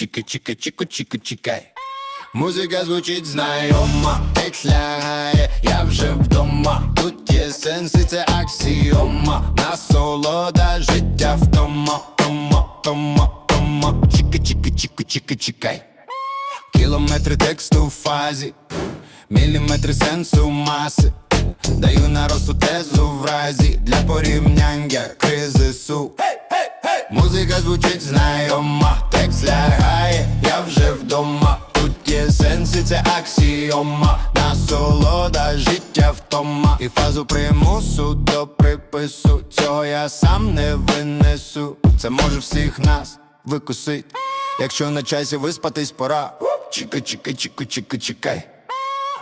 чики, чики, чику, чику, чикай. Музика звучить знайома, текст я вже вдома. Тут є сенс і це аксіома. Насолода життя вдома, тома, тома, тома. Чики, чики, чику, чики, чикай. Кілометри тексту в фазі, міліметри сенсу маси. Даю на росу тезу в разі для порівняння кризису. Музика звучить знайома, є це аксіома, насолода життя втома. І фазу примусу до припису. Цього я сам не винесу. Це може всіх нас викусить. Якщо на часі виспатись пора. Чика, чика, чику, чику, чекай.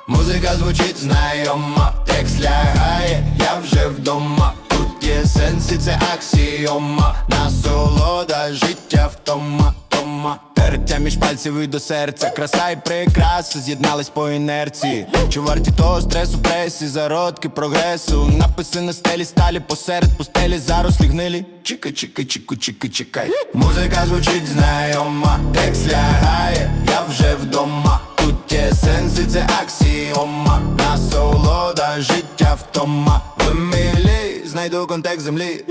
Музика звучить знайома, текст лягає, я вже вдома. Тут є сенс і це аксіома, насолода життя втома, тома. Тертя між пальців і до серця, краса і прикраси з'єднались по інерції. Чи варті того стресу, пресі, зародки, прогресу? Написи на стелі сталі посеред пустелі, зарослі гнилі. Чика, чика, чику, чики, чекай. Музика звучить знайома, текст лягає, я вже вдома. Тут є сенс і це аксіома Насолода життя втома В милі знайду контекст землі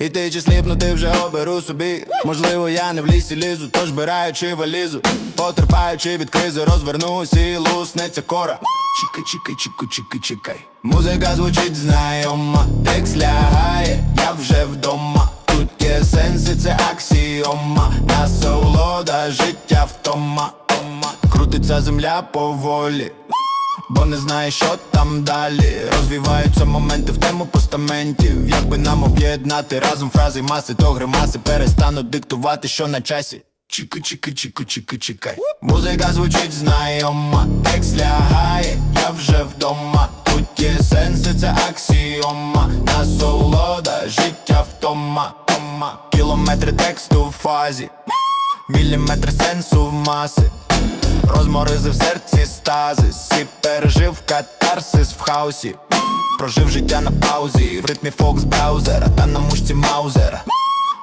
І ти чи сліпнути вже оберу собі. Можливо, я не в лісі лізу, тож бираючи валізу. Потерпаючи від кризи, розвернусь і луснеться кора. Чика, чика, чику, чики, чекай. Музика звучить знайома, текст лягає, я вже вдома. Тут є сенс і це аксіома. Насолода життя втома. Тома. Крутиться земля поволі, бо не знає, що там далі. Розвиваються моменти в тему постаментів. Як би нам об'єднати разом фрази, маси, то гримаси перестануть диктувати, що на часі. Чику, чику, чику, чику, чекай. Музика звучить знайома, текст лягає, я вже вдома. Тут є сенс, і це аксіома, насолода, життя втома, тома. Кілометри тексту в фазі. Міліметри сенсу в маси Розморозив в серці стазис І пережив катарсис в хаосі. Прожив життя на паузі В ритмі фокс браузера Та на мушці маузера.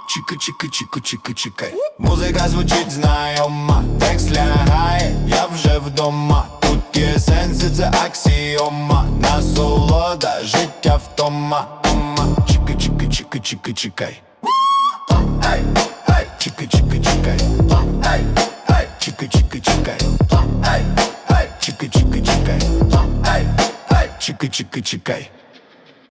Чика, чика, чику, чики, чекай Музика звучить знайома Текст лягає, я вже вдома. Тут є сенс і це аксіома. Насолода, життя втома. Тома. Чика, чика, чика, чика, чекай чекай